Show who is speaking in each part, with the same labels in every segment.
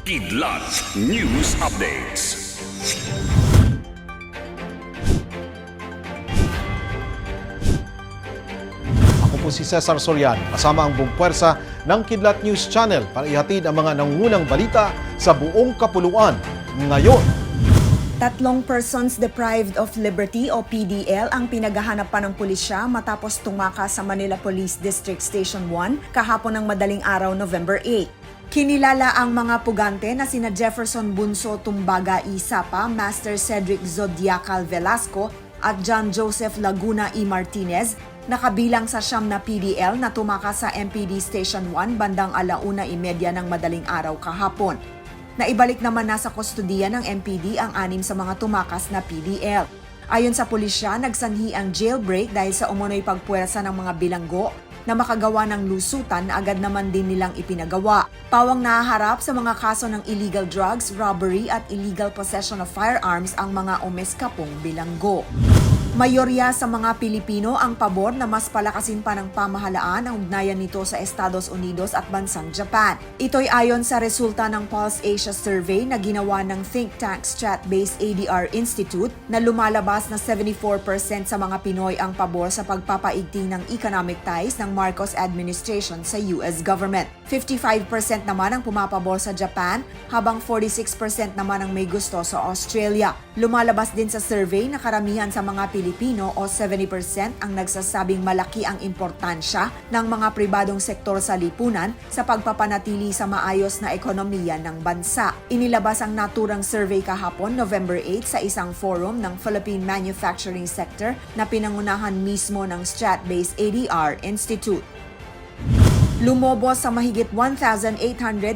Speaker 1: Kidlat News Updates.
Speaker 2: Ako po si Cesar Soriano, kasama ang buong puwersa ng Kidlat News Channel para ihatid ang mga nangungunang balita sa buong kapuluan. Ngayon,
Speaker 3: Tatlong persons deprived of liberty o PDL ang pinaghahanap pa ng pulisya matapos tumakas sa Manila Police District Station 1 kahapon ng madaling araw November 8. Kinilala ang mga pugante na sina Jefferson Bunso Tumbaga Isapa, Master Cedric Zodiacal Velasco at John Joseph Laguna E. Martinez na kabilang sa siyam na PDL na tumakas sa MPD Station 1 bandang alauna imedya ng madaling araw kahapon. Naibalik naman nasa kustudiya ng MPD ang anim sa mga tumakas na PDL. Ayon sa pulisya, nagsanhi ang jailbreak dahil sa umunoy pagpuwersa ng mga bilanggo na makagawa ng lusutan na agad naman din nilang ipinagawa. Pawang nahaharap sa mga kaso ng illegal drugs, robbery at illegal possession of firearms ang mga umeskapong bilanggo. Mayorya sa mga Pilipino ang pabor na mas palakasin pa ng pamahalaan ang ugnayan nito sa Estados Unidos at bansang Japan. Ito'y ayon sa resulta ng Pulse Asia Survey na ginawa ng think tank Strat-based ADR Institute na lumalabas na 74% sa mga Pinoy ang pabor sa pagpapaigting ng economic ties ng Marcos administration sa US government. 55% naman ang pumapabor sa Japan, habang 46% naman ang may gusto sa Australia. Lumalabas din sa survey na karamihan sa mga Pilipino o 70% ang nagsasabing malaki ang importansya ng mga pribadong sektor sa lipunan sa pagpapanatili sa maayos na ekonomiya ng bansa. Inilabas ang naturang survey kahapon November 8 sa isang forum ng Philippine Manufacturing Sector na pinangunahan mismo ng Strat-based ADR Institute. Lumobos sa mahigit 1,800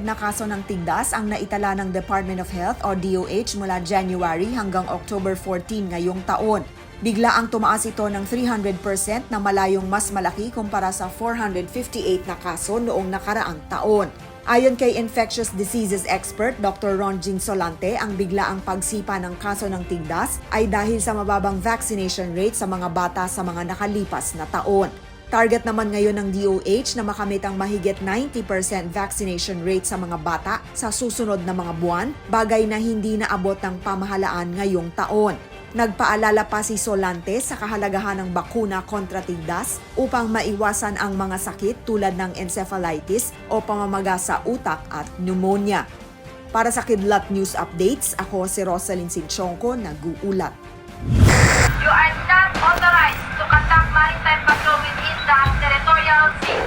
Speaker 3: na kaso ng tigdas ang naitala ng Department of Health o DOH mula January hanggang October 14 ngayong taon. Bigla ang tumaas ito ng 300% na malayong mas malaki kumpara sa 458 na kaso noong nakaraang taon. Ayon kay infectious diseases expert Dr. Ronjin Solante, ang biglaang pagsipa ng kaso ng tigdas ay dahil sa mababang vaccination rate sa mga bata sa mga nakalipas na taon. Target naman ngayon ng DOH na makamit ang mahigit 90% vaccination rate sa mga bata sa susunod na mga buwan, bagay na hindi naabot ng pamahalaan ngayong taon. Nagpaalala pa si Solante sa kahalagahan ng bakuna kontra tigdas upang maiwasan ang mga sakit tulad ng encephalitis o pamamaga sa utak at pneumonia. Para sa Kidlat News Updates, ako si Rosalyn Sinchonko, nag-uulat.
Speaker 4: You are not authorized conduct maritime patrol within the territorial sea.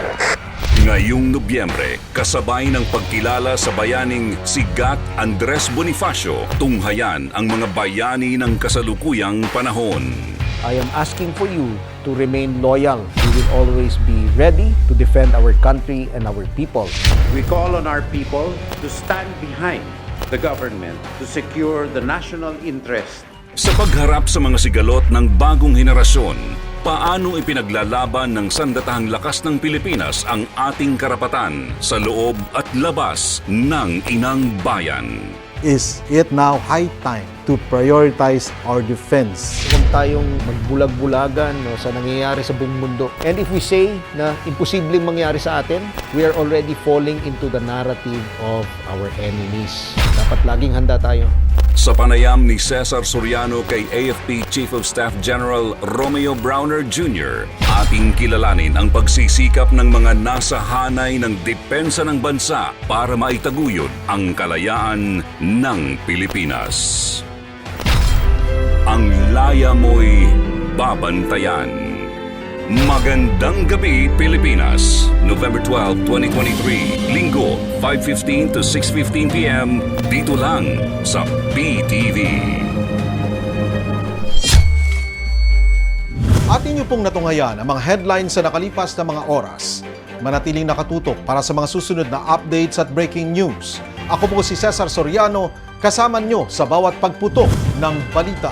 Speaker 1: Ngayong Nobyembre, kasabay ng pagkilala sa bayaning si Gat Andres Bonifacio, tunghayan ang mga bayani ng kasalukuyang panahon.
Speaker 5: I am asking for you to remain loyal. We will always be ready to defend our country and our people.
Speaker 6: We call on our people to stand behind the government to secure the national interest
Speaker 1: Sa pagharap sa mga sigalot ng bagong henerasyon, paano ipinaglalaban ng sandatahang lakas ng Pilipinas ang ating karapatan sa loob at labas ng inang bayan?
Speaker 2: is it now high time to prioritize our defense?
Speaker 5: Huwag tayong magbulag-bulagan no, sa nangyayari sa buong mundo. And if we say na imposibleng mangyari sa atin, we are already falling into the narrative of our enemies. Dapat laging handa tayo.
Speaker 1: Sa panayam ni Cesar Soriano kay AFP Chief of Staff General Romeo Browner Jr., ating kilalanin ang pagsisikap ng mga nasa hanay ng depensa ng bansa para maitaguyod ang kalayaan ng Pilipinas. Ang laya mo'y babantayan. Magandang gabi, Pilipinas. November 12, 2023. Linggo, 5.15 to 6.15 p.m. Dito lang sa PTV.
Speaker 2: Atin niyo pong natunghayan ang mga headlines sa nakalipas na mga oras. Manatiling nakatutok para sa mga susunod na updates at breaking news. Ako po si Cesar Soriano, kasama niyo sa bawat pagputok ng balita.